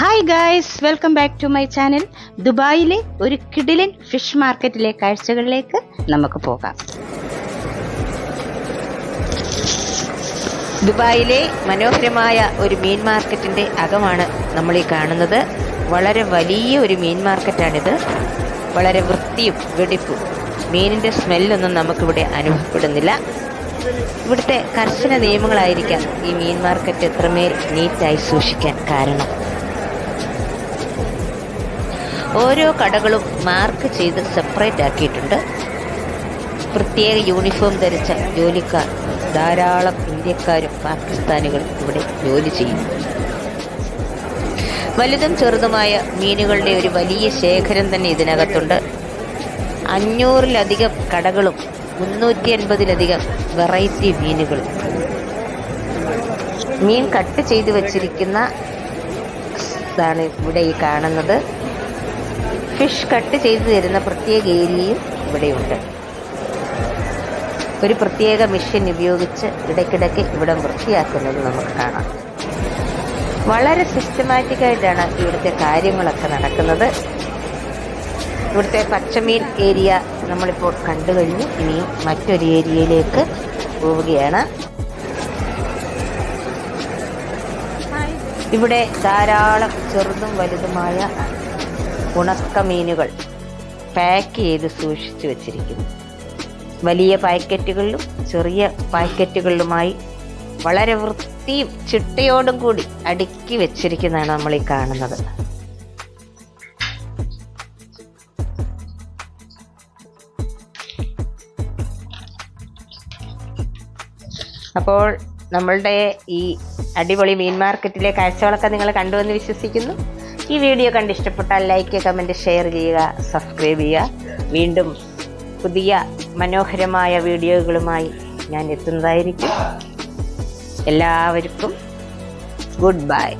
Hi guys welcome back to my channel ദുബായിലെ ഒരു കിഡിലിൻ fish മാർക്കറ്റിലെ കാഴ്ചകളിലേക്ക് നമുക്ക് പോകാം. ദുബായിലെ മനോഹരമായ ഒരു മീൻ മാർക്കറ്റിന്റെ അകമാണ് നമ്മൾ ഈ കാണുന്നത്. വളരെ വലിയ ഒരു മീൻ മാർക്കറ്റാണിത്. വളരെ വൃത്തിയും വെടിപ്പും മീനിന്റെ സ്മെല്ലൊന്നും നമുക്കിവിടെ അനുഭവപ്പെടുന്നില്ല. ഇവിടുത്തെ കർശന നിയമങ്ങളായിരിക്കാം ഈ മീൻ മാർക്കറ്റ് ഇത്രമേൽ നീറ്റായി സൂക്ഷിക്കാൻ കാരണം. ഓരോ കടകളും മാർക്ക് ചെയ്ത് സെപ്പറേറ്റ് ആക്കിയിട്ടുണ്ട്. പ്രത്യേക യൂണിഫോം ധരിച്ച ജോലിക്കാർ ധാരാളം ഇന്ത്യക്കാരും പാകിസ്ഥാനികളും ഇവിടെ ജോലി ചെയ്യുന്നു. വലുതും ചെറുതുമായ മീനുകളുടെ ഒരു വലിയ ശേഖരം തന്നെ ഇതിനകത്തുണ്ട്. അഞ്ഞൂറിലധികം കടകളും മുന്നൂറ്റി അൻപതിലധികം വെറൈറ്റി മീനുകളും. മീൻ കട്ട് ചെയ്തു വച്ചിരിക്കുന്ന ഇതാണ് ഇവിടെ ഈ കാണുന്നത്. ഫിഷ് കട്ട് ചെയ്തു തരുന്ന പ്രത്യേക ഏരിയയും ഇവിടെയുണ്ട്. ഒരു പ്രത്യേക മെഷീൻ ഉപയോഗിച്ച് ഇടയ്ക്കിടയ്ക്ക് ഇവിടെ വൃത്തിയാക്കുന്നത് നമുക്ക് കാണാം. വളരെ സിസ്റ്റമാറ്റിക്കായിട്ടാണ് ഇവിടുത്തെ കാര്യങ്ങളൊക്കെ നടക്കുന്നത്. ഇവിടുത്തെ പച്ചമീൻ ഏരിയ നമ്മളിപ്പോൾ കണ്ടു കഴിഞ്ഞു. ഇനി മറ്റൊരു ഏരിയയിലേക്ക് പോവുകയാണ്. ഇവിടെ ധാരാളം ചെറുതും വലുതുമായ ഉണക്കമീനുകൾ പാക്ക് ചെയ്ത് സൂക്ഷിച്ചു വച്ചിരിക്കുന്നു. വലിയ പാക്കറ്റുകളിലും ചെറിയ പാക്കറ്റുകളിലുമായി വളരെ വൃത്തിയും ചിട്ടയോടും കൂടി അടുക്കി വെച്ചിരിക്കുന്നതാണ് നമ്മൾ ഈ കാണുന്നത്. അപ്പോൾ നമ്മളുടെ ഈ അടിപൊളി മീൻ മാർക്കറ്റിലെ കാഴ്ചകളൊക്കെ നിങ്ങൾ കണ്ടുവെന്ന് വിശ്വസിക്കുന്നു. ഈ വീഡിയോ കണ്ട് ഇഷ്ടപ്പെട്ടാൽ ലൈക്ക് കമന്റ് ഷെയർ ചെയ്യുക സബ്സ്ക്രൈബ് ചെയ്യുക. വീണ്ടും പുതിയ മനോഹരമായ വീഡിയോകളുമായി ഞാൻ എത്തുന്നതായിരിക്കും. എല്ലാവർക്കും ഗുഡ് ബൈ